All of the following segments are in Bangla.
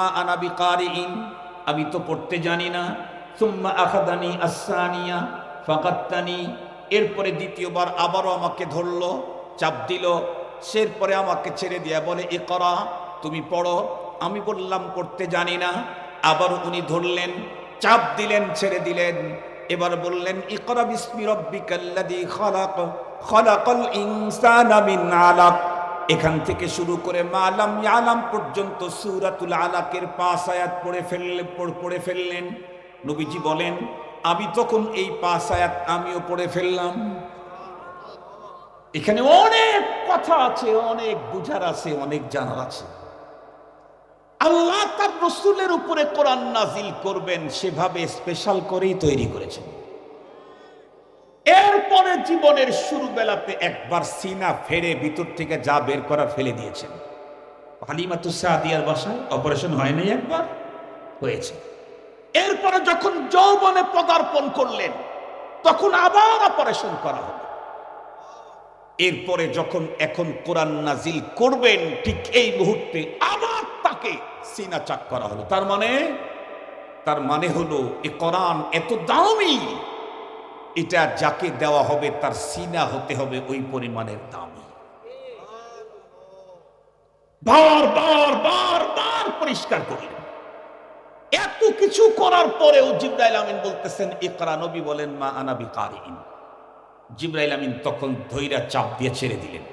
আনাবি কারিন আমি তো পড়তে জানি না। সুম্মা আখাদানি আসানিয়া, ফাকাত্তানি। এরপরে দ্বিতীয়বার আবারও আমাকে ধরলো, চাপ দিল। সেরপরে আমাকে ছেড়ে দিয়া বলে এ করা তুমি পড়ো। আমি বললাম, পড়তে জানি না। আবার উনি ধরলেন, চাপ দিলেন, ছেড়ে দিলেন। এবার বললেন, ইকরা বিসমি রব্বিকাল্লাযী খালাক, খালাকাল ইনসানা মিন আলাক। এখান থেকে শুরু করে মালাম ইয়ালাম পর্যন্ত সূরাতুল আলাকের পাঁচ আয়াত পড়ে ফেললেন পড়ে ফেললেন। নবীজি বলেন, আমি তখন এই পাঁচ আয়াত আমিও পড়ে ফেললাম। এখানে অনেক কথা আছে, অনেক বুঝার আছে, অনেক জানার আছে। আল্লাহ তার রসুলের উপরে কোরআন নাজিল করবেন, সেভাবে স্পেশাল করেই তৈরি করেছেন। এরপরে জীবনের শুরু বেলাতে একবার সিনা ফেরে ভিতর থেকে যা বের করা ফেলে দিয়েছেন। সাদিয়ার বাসায় অপারেশন হয় নাই একবার, হয়েছে। এরপরে যখন যৌবনে পদার্পণ করলেন, তখন আবার অপারেশন করা হলো এরপরে যখন এখন কোরআন নাজিল করবেন, ঠিক এই মুহূর্তে আবার তাকে সিনা চাক করা হলো। তার মানে তার মানে হলো, এ কোরআন এত দামি এটা যাকে দেওয়া হবে, তার সিনা হতে হবে ওই পরিমাণের দামি। বার বার বার বার পরিষ্কার করলেন। এত কিছু করার পরেও জিব্রাইল আমিন বলতেছেন, ইকরা নবী বলেন, মা আনাবি কারিন জিব্রাইল আমিন তখন ধৈরা চাপ দিয়ে ছেড়ে দিলেন।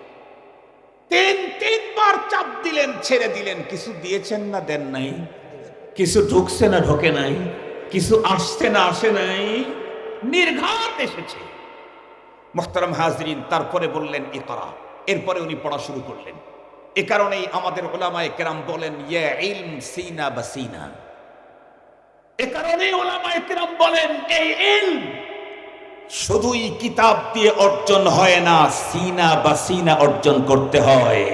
তিন, তিনবার চাপ দিলেন, ছেড়ে দিলেন। কিছু দিয়েছেন না, দেন নাই। কিছু ঢুকছে না, ঢোকে নাই। কিছু আসছে না, আসে নাই। নির্ঘাত এসেছে। মোহতারাম হাজরিন তারপরে বললেন ইকরা এরপরে উনি পড়া শুরু করলেন। এ কারণেই আমাদের ওলামায়ে কেরাম বলেন ইয়ে ইলম সিনা বা সিনা। এ কারণেই ওলামায়ে কেরাম বলেন এই ইলম শুধুই কিতাব দিয়ে অর্জন হয় না সিনা বা সিনা অর্জন করতে হয়।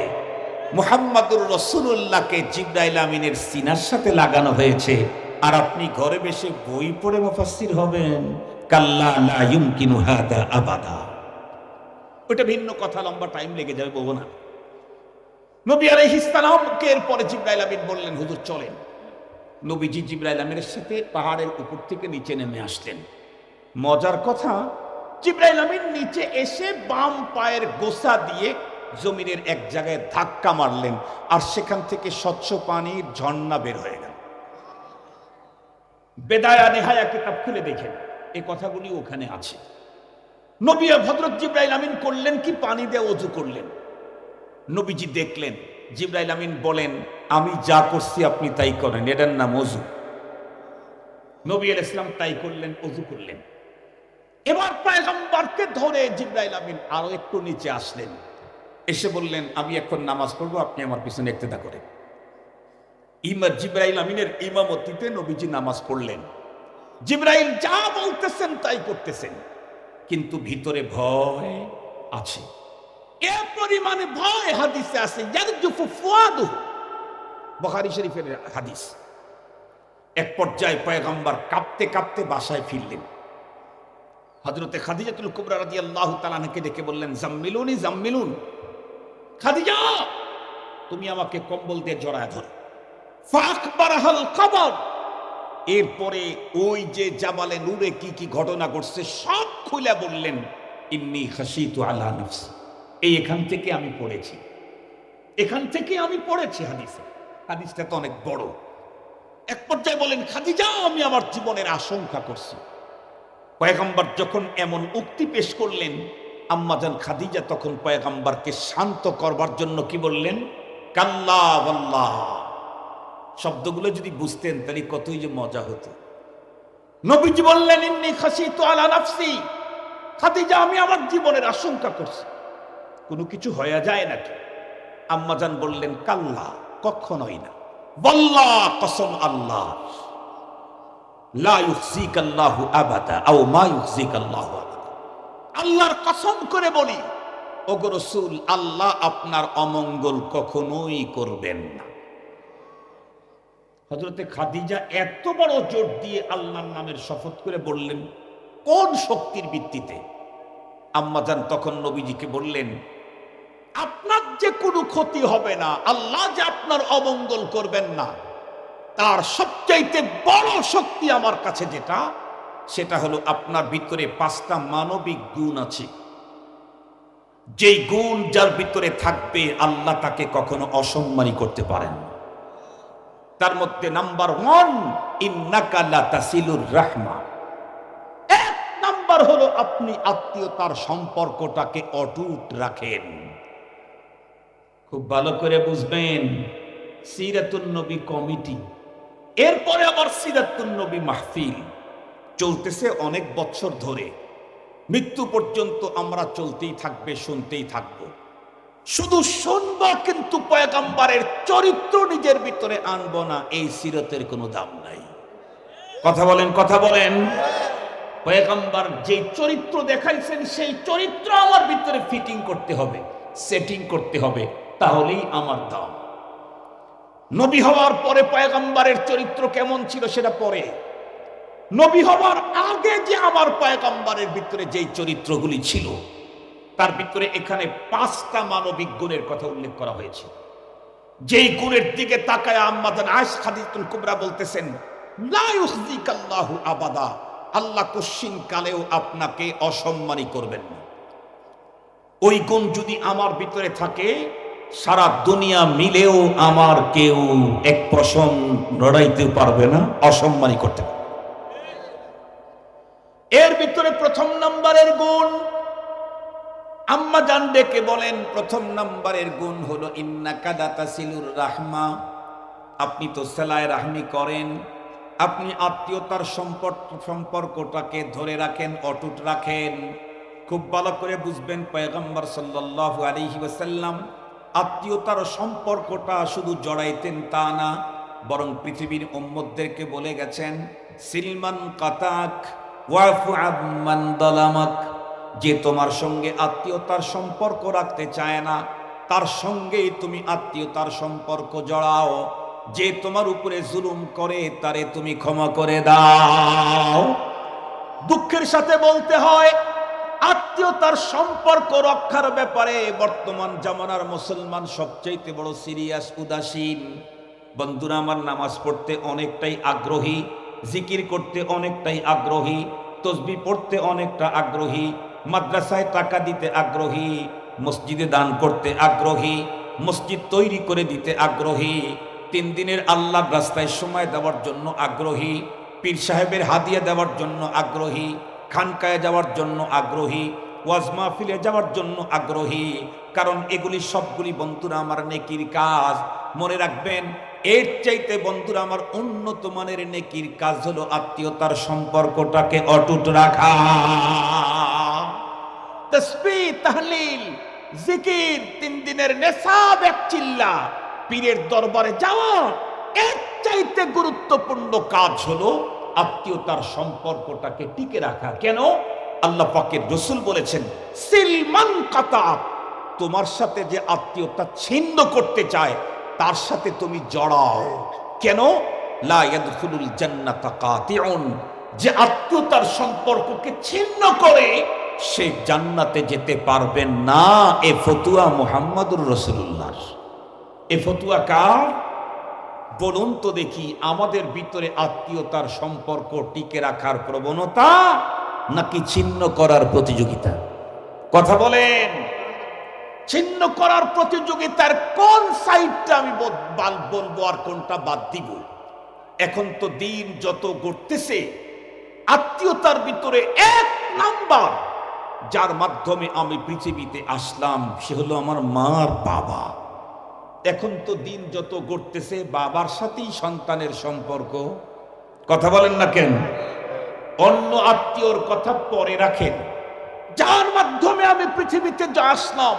মুহাম্মাদুর রসুল্লাহকে জিব্রাইল আমিনের সিনার সাথে লাগানো হয়েছে। আর আপনি ঘরে বসে বই পড়ে মুফাসসির হবেন। কাল্লা লা ইউমকিনু হাদা আবাদা। ওটা ভিন্ন কথা, লম্বা টাইম লেগে যাবে, বলব না। নবী আলাইহিস সালামকে এরপরে জিব্রাইল আমিন বললেন, হুজুর, চলেন। নবীজি জিব্রাইল আমিনের সাথে পাহাড়ের উপর থেকে নিচে নেমে আসলেন। মজার কথা, জিব্রাইল আমিন নিচে এসে বাম পায়ের গোসা দিয়ে জমিনের এক জায়গায় ধাক্কা মারলেন আর সেখান থেকে স্বচ্ছ পানির ঝর্ণা বের হয়ে গেল। বেদায়া নেহায়া কিতাব খুলে দেখেন। এই কথাগুলি ওখানে আছে। নবী ভদ্রত জিব্রাইল আমিন করলেন কি? পানি দিয়ে অজু করলেন। নবীজি দেখলেন, জিব্রাইল আমিন বলেন, আমি যা করছি আপনি তাই করেন, এটার নাম অজু নবী আল ইসলাম তাই করলেন অজু করলেন। এবার পয়গম্বরকে ধরে জিব্রাইল আমিন আরও একটু নিচে আসলেন। এসে বললেন, আমি এখন নামাজ পড়ব, আপনি আমার পিছনে একতেদা করেন। ইমা জিব্রাইল আমিনের ইমামতিতে নবীজি নামাজ পড়লেন। জিব্রাইল যা বলতেছেন তাই করতেছেন। কিন্তু ভিতরে ভয় আছে। এ পরিমাণে ভয় হাদিসে আছে বুখারী শরীফের হাদিস। এক পর্যায়ে পয়গম্বর কাঁপতে কাঁপতে বাসায় ফিরলেন। হজরতে খাদিজাতুল কুবরা রাজি আল্লাহ তালানকে ডেকে বললেন, জাম্মিলুনি, জাম্মিলুন। খাদিজা, তুমি আমাকে কম্বল দিয়ে জড়ায় ধরো। ফাকবারাহাল খবর এরপরে ওই যে জাবালে নূরে কি কি ঘটনা ঘটছে সব খুলে বললেন, ইন্নি হাসিতু আলা নফসি। এই এখান থেকে আমি পড়েছি। এখান থেকে আমি পড়েছি হাদিসে। হাদিসটা তো অনেক বড়। এক পর্যায়ে বলেন, খাদিজা, আমি আমার জীবনের আশঙ্কা করছি। পয়গম্বর যখন এমন উক্তি পেশ করলেন আম্মাজান খাদিজা তখন পয়গম্বরকে শান্ত করবার জন্য কি বললেন? কাল্লা শব্দগুলো যদি বুঝতেন, তাহলে কতই যে মজা হতো। নবীজি বললেন, ইন্নি খাসি তো আলা নাফসি। খাদিজা, আমি আমার জীবনের আশঙ্কা করছি। কোনো কিছু হয়ে যায় নাকি? আম্মাজান বললেন, কাল্লা, কখনোই না। বল্লা কসম আল্লাহ। আল্লাহর কসম করে বলি, ওগো রসুল, আল্লাহ আপনার অমঙ্গল কখনোই করবেন না। হজরতে খাদিজা এত বড় জোর দিয়ে আল্লাহর নামের শপথ করে বললেন, কোন শক্তির ভিত্তিতে? আম্মাজান তখন নবীজিকে বললেন, আপনার যে কোনো ক্ষতি হবে না, আল্লাহ যে আপনার অমঙ্গল করবেন না। তার সবচাইতে বড় শক্তি আমার কাছে যেটা, সেটা হলো আপনার ভিতরে পাঁচটা মানবিক গুণ আছে। যেই গুণ যার ভিতরে থাকবে, আল্লাহ তাকে কখনো অসম্মানী করতে পারেন না। তার মধ্যে নাম্বার ওয়ান ইন্নাকাল্লা তাসিলুর রাহমা। এক নাম্বার হলো আপনি আত্মীয়তার সম্পর্কটাকে অটুট রাখেন। খুব ভালো করে বুঝবেন, সিরাতুন নবী কমিটি। এরপরে আবার সিরাতুন নবী মাহফিল। চলতেছে অনেক বছর ধরে। মৃত্যু পর্যন্ত আমরা চলতেই থাকবে, শুনতেই থাকব। শুধু শুনবা কিন্তু পয়গাম্বারের চরিত্র নিজের ভিতরে আনব না, এই সিরতের কোনো দাম নাই। কথা বলেন কথা বলেন। পয়গাম্বার যে চরিত্র দেখাইছেন, সেই চরিত্র আমার ভিতরে ফিটিং করতে হবে সেটিং করতে হবে, তাহলেই আমার দাম। নবী হওয়ার পরে পয়গাম্বারের চরিত্র কেমন ছিল সেটা পরে। নবী হওয়ার আগে যে আমার পয়গাম্বারের ভিতরে যেই চরিত্রগুলি ছিল তার ভিতরে এখানে পাঁচটা মানবিক গুণের কথা উল্লেখ করা হয়েছে। যেই গুণের দিকে তাকায় আম্মাদান আয়েশ খাদিজুল কুবরা বলতেছেন আবাদা। আল্লাহ কশ্চিন কালেও আপনাকে অসম্মানী করবেন না। ওই গুণ যদি আমার ভিতরে থাকে, সারা দুনিয়া মিলেও আমার কেউ এক পশম লড়াইতে পারবে না অসম্মানী করতে পারবে এর ভিতরে প্রথম নাম্বারের গুণ আম্মা জান ডেকে বলেন, প্রথম নাম্বারের গুণ হলো ইন্না কাদাতা সিলুর রাহমা। আপনি তো সেলায় রাহমি করেন। আপনি আত্মীয়তার সম্পর্ক, সম্পর্কটাকে ধরে রাখেন, অটুট রাখেন। খুব ভালো করে বুঝবেন, পয়গম্বর সাল্লাল্লাহু আলাইহি ওয়াসাল্লাম আত্মীয়তার সম্পর্কটা শুধু জড়াইতেন তা না, বরং পৃথিবীর উম্মতদেরকে বলে গেছেন, সিলমান কাতাক ওয়াফু আম্মান দালামাক। যে তোমার সঙ্গে আত্মীয়তার সম্পর্ক রাখতে চায় না, তার সঙ্গেই তুমি আত্মীয়তার সম্পর্ক জড়াও। যে তোমার উপরে জুলুম করে, তারে তুমি ক্ষমা করে দাও। দুঃখের সাথে বলতে হয়, আত্মীয়তার সম্পর্ক রক্ষার ব্যাপারে বর্তমান জামানার মুসলমান সবচাইতে বড় সিরিয়াস উদাসীন। বন্ধুরা, আমার নামাজ পড়তে অনেকটাই আগ্রহী, জিকির করতে অনেকটাই আগ্রহী, তসবি পড়তে অনেকটা আগ্রহী মাদ্রাসায় টাকা দিতে আগ্রহী, মসজিদে দান করতে আগ্রহী, মসজিদ তৈরি করে দিতে আগ্রহী, তিন দিনের আল্লাহ রাস্তায় সময় দেওয়ার জন্য আগ্রহী, পীর সাহেবের হাদিয়া দেওয়ার জন্য আগ্রহী খানকায় যাওয়ার জন্য আগ্রহী, ওয়াজ মাহফিলে যাওয়ার জন্য আগ্রহী। কারণ এগুলি সবগুলি বন্ধুরা আমার নেকির কাজ। মনে রাখবেন, এর চাইতে বন্ধুরা আমার উন্নত মানের নেকির কাজ হলো আত্মীয়তার সম্পর্কটাকে অটুট রাখা। তসবি জিকির, তিন দিনের নেশাব এক চিল্লা। পীরের দরবারে যাওয়া এর চাইতে গুরুত্বপূর্ণ কাজ হলো আত্মীয়তার সম্পর্কটাকে টিকে রাখা। কেন? আল্লাহ পাকের রসুল বলেছেন সিলমান কাতাব। তোমার সাথে যে আত্মীয়তা ছিন্ন করতে চায়, তার সাথে তুমি জড়াও। কেন? লা যে আত্মীয়তার সম্পর্ককে ছিন্ন করে সে জান্নাতে যেতে পারবেন না, এ ফতুয়া মুহাম্মাদুর রসুল্লাহ এ ফতুয়া কার? বলুন তো দেখি, আমাদের ভিতরে আত্মীয়তার সম্পর্ক টিকে রাখার প্রবণতা নাকি ছিন্ন করার প্রতিযোগিতা? কথা বলেন। ছিন্ন করার প্রতিযোগিতার কোন সাইডটা আমি বল- বাল- বলব আর কোনটা বাদ দিব? এখন তো দিন যত গড়তেছে, আত্মীয়তার ভিতরে এক নাম্বার যার মাধ্যমে আমি পৃথিবীতে আসলাম, সে হলো আমার মার বাবা। এখন তো দিন যত গড়তেছে, বাবার সাথেই সন্তানের সম্পর্ক। কথা বলেন না কেন? অন্য আত্মীয়র কথা পরে রাখেন। যার মাধ্যমে আমি পৃথিবীতে যা আসলাম,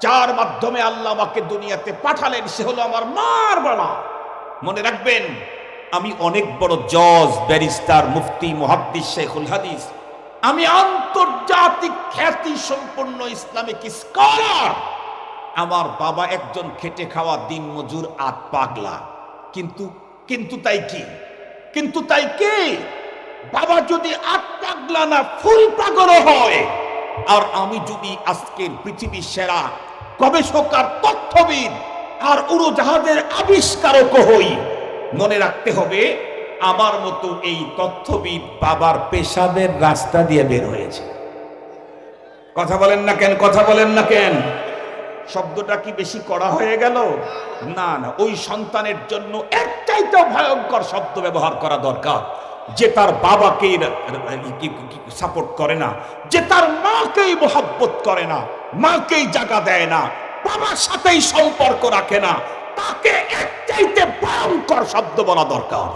যার মাধ্যমে আল্লাহ আমাকে দুনিয়াতে পাঠালেন, সে হলো আমার মার বাবা। মনে রাখবেন, আমি অনেক বড় জজ, ব্যারিস্টার, মুফতি, মুহাদ্দিস, শেখুল হাদিস আমি আন্তর্জাতিক খ্যাতি সম্পন্ন ইসলামিক স্কলার। আমার বাবা একজন খেটে খাওয়া দিন মজুর আত পাগলা। কিন্তু কিন্তু তাই কি? কিন্তু তাই কি? বাবা যদি আত পাগলা না, ফুল পাগল হয়। আর আমি যদি আজকের পৃথিবীর সেরা গবেষক আর তথ্যবিদ আর উড়োজাহাজের আবিষ্কারক হই, মনে রাখতে হবে আমার মতো এই তথ্যবিদ বাবার পেশাদের রাস্তা দিয়ে বের হয়েছে। কথা বলেন না কেন? কথা বলেন না কেন? শব্দটা কি বেশি করা হয়ে গেল? না না, ওই সন্তানের জন্য একটাইতে ভয়ঙ্কর শব্দ ব্যবহার করা দরকার। যে তার বাবাকেই সাপোর্ট করে না, যে তার মাকেই মোহাব্বত করে না, মাকেই জায়গা দেয় না, বাবার সাথেই সম্পর্ক রাখে না, তাকে একটাইতে ভয়ঙ্কর শব্দ বলা দরকার।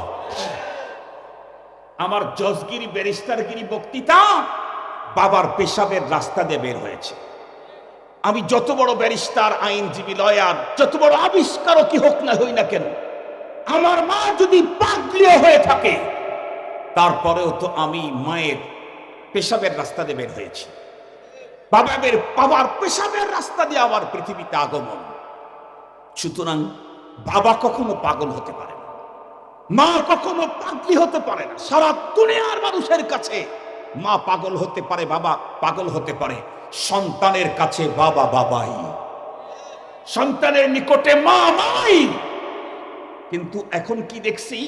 আমার জজগিরি, ব্যারিস্টারগিরি বক্তৃতা বাবার পেশাবের রাস্তা দিয়ে বের হয়েছে। আমি যত বড় ব্যারিস্টার, আইনজীবী, লয়ার, যত বড় আবিষ্কারও কি হোক না হই না কেন, আমার মা যদি পাগলিও হয়ে থাকে, তারপরেও তো আমি মায়ের পেশাবের রাস্তা দিয়ে বের হয়েছি। বাবার বাবার পেশাবের রাস্তা দিয়ে আমার পৃথিবীতে আগমন। সুতরাং বাবা কখনো পাগল হতে পারে মা কখনো পাগলি হতে পারে না। সারা দুনিয়ার মানুষের কাছে মা পাগল হতে পারে, বাবা পাগল হতে পারে। সন্তানের কাছে বাবা বাবাই। সন্তানের নিকটে মা মাই কিন্তু এখন কি দেখছি?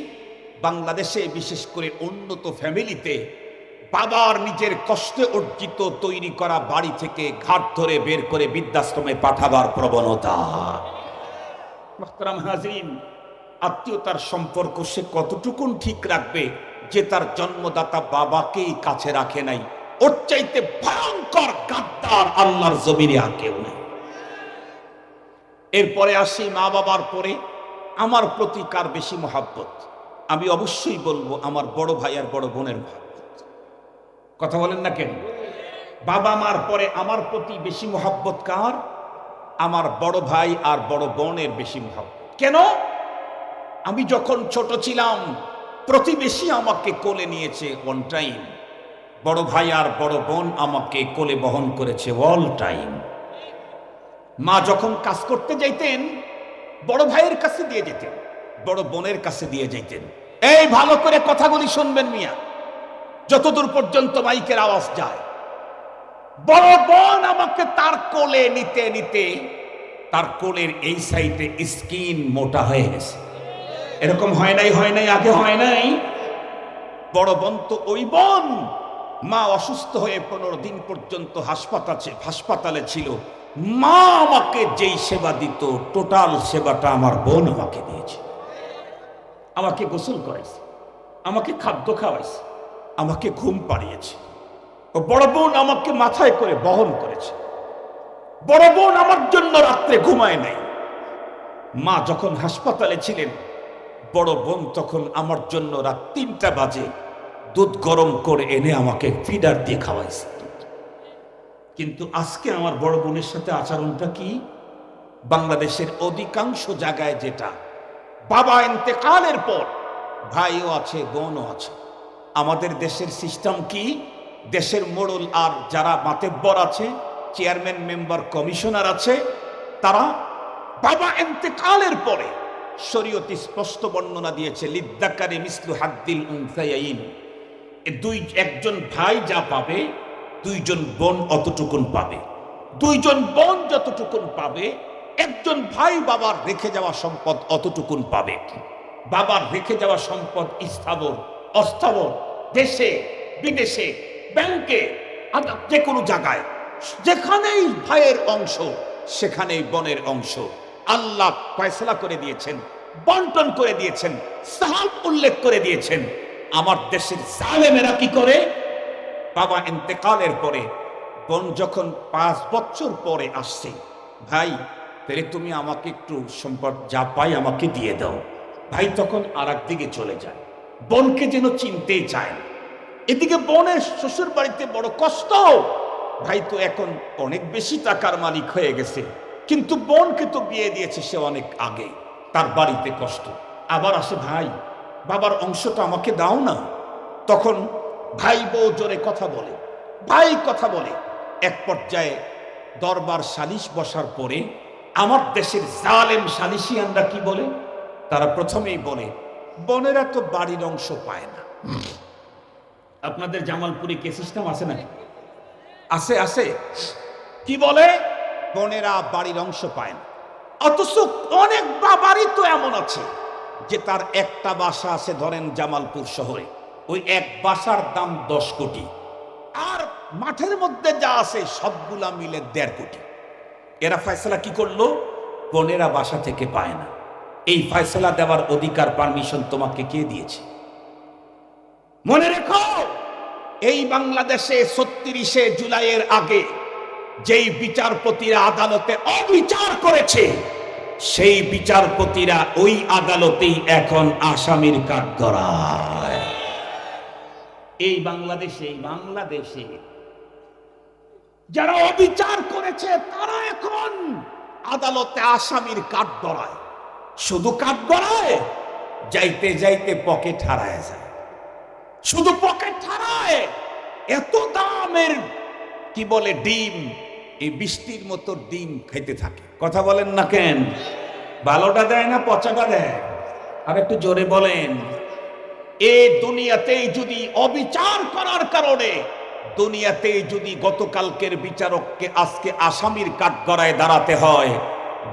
বাংলাদেশে বিশেষ করে উন্নত ফ্যামিলিতে বাবার নিজের কষ্টে অর্জিত তৈরি করা বাড়ি থেকে ঘাট ধরে বের করে বৃদ্ধাশ্রমে পাঠাবার প্রবণতা। হাজরিন আত্মীয়তার সম্পর্ক সে কতটুকুন ঠিক রাখবে যে তার জন্মদাতা বাবাকেই কাছে রাখে নাই? ওর চাইতে ভয়ঙ্কর গাদ্দার আল্লাহর জমিনে আর কেউ নেই। এরপরে আসি মা বাবার পরে, আমার প্রতি কার বেশি মহাব্বত? আমি অবশ্যই বলব আমার বড় ভাই আর বড় বোনের মহাব্বত। কথা বলেন না কেন? বাবা মার পরে আমার প্রতি বেশি মহাব্বত কার? আমার বড় ভাই আর বড় বোনের বেশি মহাব্বত। কেন? আমি যখন ছোট ছিলাম, প্রতিবেশী আমাকে কোলে নিয়েছে ওয়ান টাইম বড় ভাই আর বড় বোন আমাকে কোলে বহন করেছে অল টাইম মা যখন কাজ করতে যাইতেন, বড় ভাইয়ের কাছে দিয়ে যেতেন, বড় বোনের কাছে দিয়ে যাইতেন। এই ভালো করে কথাগুলি শুনবেন মিয়া। যতদূর পর্যন্ত মাইকের আওয়াজ যায়। বড় বোন আমাকে তার কোলে নিতে নিতে তার কোলের এই সাইডে স্কিন মোটা হয়ে গেছে। এরকম হয় নাই হয় নাই, আগে হয় নাই। বড় বোন তো ওই বোন। মা অসুস্থ হয়ে পনেরো দিন পর্যন্ত হাসপাতাল, হাসপাতালে ছিল। মা আমাকে যেই সেবা দিত, টোটাল সেবাটা আমার বোন আমাকে দিয়েছে। আমাকে গোসল করাইছে, আমাকে খাদ্য খাওয়াইছে, আমাকে ঘুম পাড়িয়েছে। ও বড় বোন আমাকে মাথায় করে বহন করেছে। বড় বোন আমার জন্য রাত্রে ঘুমায় নাই। মা যখন হাসপাতালে ছিলেন বড় বোন তখন আমার জন্য রাত তিনটা বাজে, দুধ গরম করে এনে আমাকে ফিডার দিয়ে খাওয়াইছে। কিন্তু আজকে আমার বড় বোনের সাথে আচরণটা কি? বাংলাদেশের অধিকাংশ জায়গায় যেটা, বাবা এতেকালের পর ভাইও আছে, বোনও আছে। আমাদের দেশের সিস্টেম কি? দেশের মোড়ল আর যারা মাতেব্বর আছে, চেয়ারম্যান, মেম্বার, কমিশনার আছে, তারা বাবা এতেকালের পরে শরীয়তি স্পষ্ট বর্ণনা দিয়েছে, লিদ্দাকারে মিসলু হাদ্দিল উনসাইন এ দুই, একজন ভাই যা পাবে, দুইজন বোন অতটুকুন পাবে। দুইজন বোন যতটুকুন পাবে, একজন ভাই বাবার রেখে যাওয়া সম্পদ অতটুকুন পাবে। বাবার রেখে যাওয়া সম্পদ স্থাবর, অস্থাবর, দেশে, বিদেশে, ব্যাংকে যে কোনো জায়গায়, যেখানেই ভাইয়ের অংশ, সেখানেই বোনের অংশ। আল্লাহ ফয়সলা করে দিয়েছেন, বন্টন করে দিয়েছেন, সাহাব উল্লেখ করে দিয়েছেন। আমার দেশের জালেমেরা কি করে? বাবা ইন্তেকালের পরে, বোন যখন পাঁচ বছর পরে আসছে, ভাই তাহলে তুমি আমাকে একটু সম্পদ যা পাই আমাকে দিয়ে দাও। ভাই তখন আর দিকে চলে যায়, বোনকে যেন চিনতেই চায় এদিকে বোনের শ্বশুর বাড়িতে বড় কষ্ট। ভাই তো এখন অনেক বেশি টাকার মালিক হয়ে গেছে। কিন্তু বোনকে তো বিয়ে দিয়েছে সে অনেক আগে, তার বাড়িতে কষ্ট। আবার আসে ভাই, বাবার অংশটা আমাকে দাও না। তখন ভাই বউ জোরে কথা বলে, ভাই কথা বলে। এক পর্যায়ে দরবার সালিশ বসার পরে আমার দেশের জালেম সালিশিয়ানরা কি বলে? তারা প্রথমেই বলে, বোনেরা তো বাড়ির অংশ পায় না। আপনাদের জামালপুরে কে সিস্টেম আছে নাকি? আছে আছে। কি বলে? বোনেরা বাড়ির অংশ পায় না। অথচ অনেক বাবারই তো এমন আছে যে তার একটা বাসা আছে ধরেন জামালপুর শহরে। ওই এক বাসার দাম দশ কোটি। আর মাঠের মধ্যে যা আছে সবগুলা মিলে দেড় কোটি। এরা ফয়সলা কি করল? বোনেরা বাসা থেকে পায় না। এই ফয়সলা দেওয়ার অধিকার, পারমিশন তোমাকে কে দিয়েছে? মনে রেখো, এই বাংলাদেশে ছত্রিশে জুলাইয়ের আগে যেই বিচারপতিরা আদালতে অবিচার করেছে, সেই বিচারপতিরা ওই আদালতেই এখন আসামির কাঠগড়ায়। এই বাংলাদেশে বাংলাদেশে যারা অবিচার করেছে, তারা এখন আদালতে আসামির কাঠ গড়ায় শুধু কাঠ গড়ায় যাইতে যাইতে পকেট হারায় যায়। শুধু পকেট হারায়, এত দামের, কি বলে, ডিম এই বৃষ্টির মতো ডিম খাইতে থাকে। কথা বলেন না কেন? ভালোটা দেয় না, পচাটা দেয়? আর একটু জোরে বলেন, এ দুনিয়াতেই যদি অবিচার করার কারণে দুনিয়াতে যদি গতকালকের বিচারককে আজকে আসামির কাঠগড়ায় দাঁড়াতে হয়,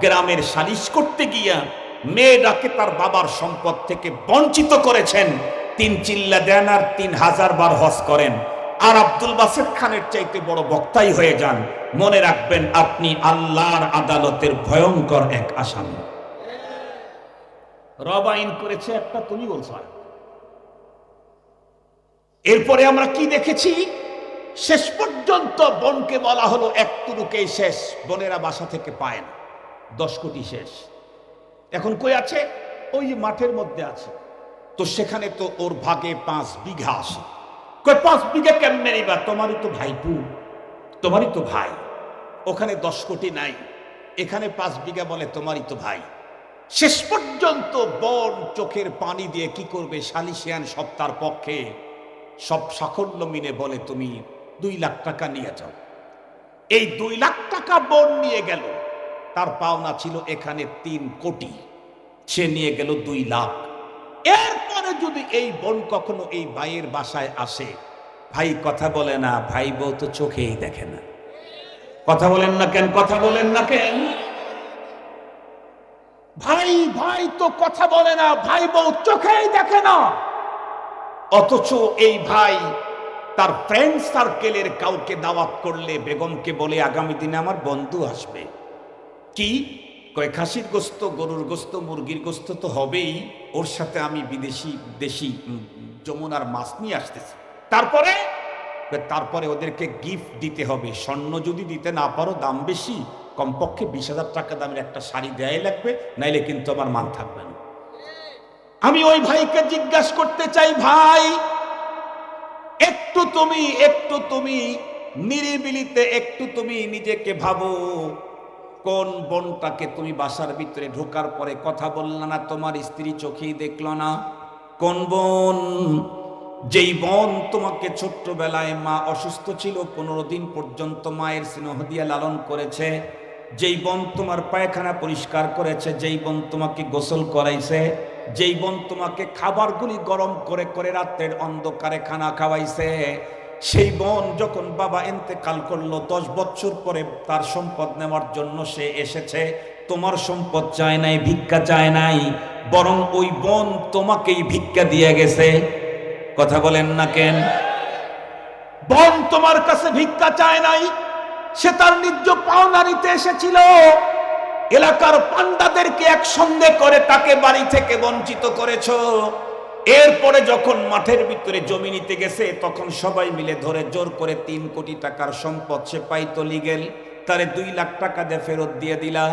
গ্রামের সালিশ করতে গিয়া মেয়েটাকে তার বাবার সম্পদ থেকে বঞ্চিত করেছেন, তিন চিল্লা দেন আর তিন হাজার বার হজ করেন। আর আব্দুল বাসেদ খানের চাইতে বড় বক্তাই হয়ে যান। মনে রাখবেন আপনি আল্লাহর আদালতের ভয়ঙ্কর এক আসামি। রব আইন করেছে একটা তুমি বলছো এরপরে আমরা কি দেখেছি? শেষ পর্যন্ত বনকে বলা হলো এক তুরুকেই শেষ বনেরা বাসা থেকে পায় না। দশ কোটি শেষ। এখন কই আছে? ওই মাঠের মধ্যে আছে। তো সেখানে তো ওর ভাগে পাঁচ বিঘা আসে কই পাঁচ বিঘা কেমনে নিবা? তোমারই তো ভাইপু, তোমারই তো ভাই, ওখানে দশ কোটি নাই, এখানে পাঁচ বিঘা বলে তোমারই তো ভাই। শেষ পর্যন্ত বন চোখের পানি দিয়ে কি করবে? সালিশিয়ান সপ্তার পক্ষে সব সাকল্য মিলে বলে, তুমি দুই লাখ টাকা নিয়ে যাও। এই দুই লাখ টাকা বন নিয়ে গেল। তার পাওনা ছিল এখানে তিন কোটি। সে নিয়ে গেল দুই লাখ। এরপরে যদি এই বোন কখনো এই ভাইয়ের বাসায় আসে, ভাই কথা বলে না, ভাই বউ তো চোখেই দেখে না। কথা বলেন না কেন? কথা বলেন না কেন? ভাই ভাই তো কথা বলে না, ভাই বউ চোখেই দেখে না। অথচ এই ভাই তার ফ্রেন্ড সার্কেলের কাউকে দাওয়াত করলে বেগমকে বলে, আগামী দিনে আমার বন্ধু আসবে। কি? কয়, খাসির গোস্ত, গরুর গোস্ত, মুরগির গোস্ত তো হবেই। ওর সাথে আমি বিদেশি, দেশি যমুনার মাছ নিয়ে আসতেছি। তারপরে? তারপরে ওদেরকে গিফট দিতে হবে। স্বর্ণ যদি দিতে না পারো, দাম বেশি। কমপক্ষে বিশ হাজার টাকা দামের একটা শাড়ি দেয়াই লাগবে, নাইলে কিন্তু আমার মান থাকবে না। আমি ওই ভাইকে জিজ্ঞাসা করতে চাই, ভাই, একটু তুমি একটু তুমি নিরিবিলিতে, একটু তুমি নিজেকে ভাবো। কোন বোনটাকে তুমি বাসার ভিতরে ঢোকার পরে কথা বললা না? তোমার স্ত্রী চোখেই দেখল না। কোন বোন? যেই বোন তোমাকে ছোট্টবেলায় মা অসুস্থ ছিল, পনেরো দিন পর্যন্ত মায়ের স্নেহ দিয়ে লালন করেছে। যেই বোন তোমার পায়খানা পরিষ্কার করেছে, যেই বোন তোমাকে গোসল করাইছে, যেই বোন তোমাকে খাবারগুলি গরম করে করে রাত্রের অন্ধকারে খানা খাওয়াইছে। সেই বোন যখন বাবা এন্তেকাল করল, দশ বছর পরে তার সম্পদ নেওয়ার জন্য সে এসেছে। তোমার সম্পদ চায় নাই, ভিক্ষা চায় নাই, বরং ওই বোন তোমাকেই ভিক্ষা দিয়ে গেছে। কথা বলেন না কেন? বোন তোমার কাছে ভিক্ষা চায় নাই, সে তার নিজ পাওনা নিতে এসেছিল। এলাকার পান্ডাদেরকে একসঙ্গে করে তাকে বাড়ি থেকে বঞ্চিত করেছ। এরপরে যখন মাঠের ভিতরে জমি নিতে গেছে, তখন সবাই মিলে ধরে জোর করে তিন কোটি টাকার সম্পদ সে পাইতো লিগেল। তারে দুই লাখ টাকা দিয়ে ফেরত দিয়ে দিলা।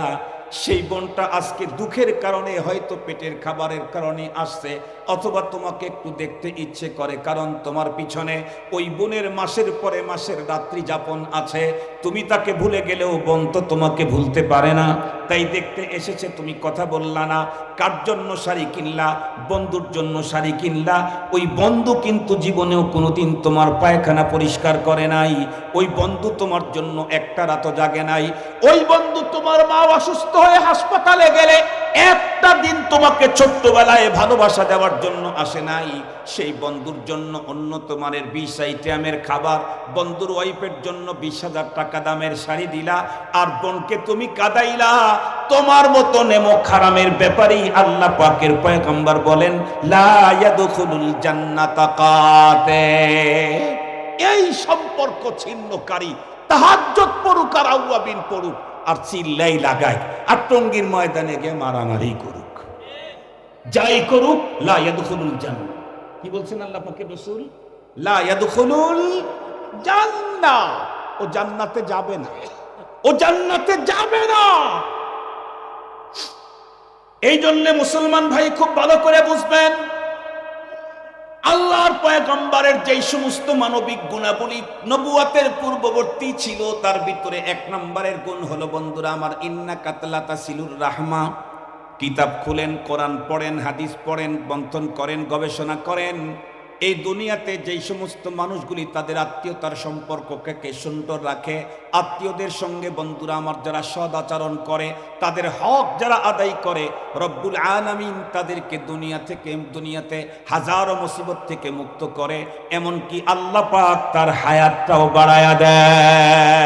সেই বোনটা আজকে দুঃখের কারণে, হয়তো পেটের খাবারের কারণে আসছে, অথবা তোমাকে একটু দেখতে ইচ্ছে করে, কারণ তোমার পিছনে ওই বোনের মাসের পরে মাসের রাত্রি যাপন আছে। তুমি তাকে ভুলে গেলেও বোন তো তোমাকে ভুলতে পারে না। তাই দেখতে এসেছে, তুমি কথা বললা না, কার জন্য শাড়ি কিনলা, বন্ধুর জন্য শাড়ি কিনলা? ওই বন্ধু কিন্তু জীবনেও কোনোদিন তোমার পায়খানা পরিষ্কার করে নাই। ওই বন্ধু তোমার জন্য একটা রাত জাগে নাই। ওই বন্ধু তোমার মা অসুস্থ হয়ে হাসপাতালে গেলে একটা দিন তোমাকে ছোট্টবেলায় ভালোবাসা দেওয়ার জন্য আসে নাই। সেই বন্ধুর জন্য উন্নত মানের বিশ আইটেমের খাবার, বন্ধুর ওয়াইফের জন্য বিশ হাজার টাকা দামের শাড়ি দিলা, আর বোনকে তুমি কাদাইলা। তোমার মতো নেমো খারামের ব্যাপারেই আল্লাহ পাকের পয়গম্বর বলেন এই সম্পর্ক ছিন্নকারী তাহাজ্জত পড়ুক আর আউয়াবিন পড়ুক, আর চিল্লাই লাগায়, আর টঙ্গির ময়দানে গিয়ে মারামারি করুক। যাই করুক, লা ইয়াদখুলুল জান্নাহ কি বলছেন আল্লাহ পাকের রাসূল? লা ইয়াদখুলুল ও জান্নাতে যাবে না। ও জান্নাতে যাবে না। এই জন্য মুসলমান ভাই খুব ভালো করে বুঝবেন, আল্লাহর পয়গম্বরের যেই সমস্ত মানবিক গুণাবলী নবুয়াতের পূর্ববর্তী ছিল, তার ভিতরে এক নম্বরের গুণ হলো, বন্ধুরা আমার, ইন্না কাতলা তাসিলুর রাহমা। কিতাব খুলেন, কোরআন পড়েন, হাদিস পড়েন বন্থন করেন, গবেষণা করেন। এই দুনিয়াতে যেই সমস্ত মানুষগুলি তাদের আত্মীয়তার সম্পর্ককে সুন্দর রাখে, আত্মীয়দের সঙ্গে বন্ধুরা আমার যারা সদ আচরণ করে, তাদের হক যারা আদায় করে, রব্বুল আনামিন তাদেরকে দুনিয়া থেকে, দুনিয়াতে হাজারো মুসিবত থেকে মুক্ত করে, এমনকি আল্লাহ পাক তার হায়াতটাও বাড়ায়া দেয়।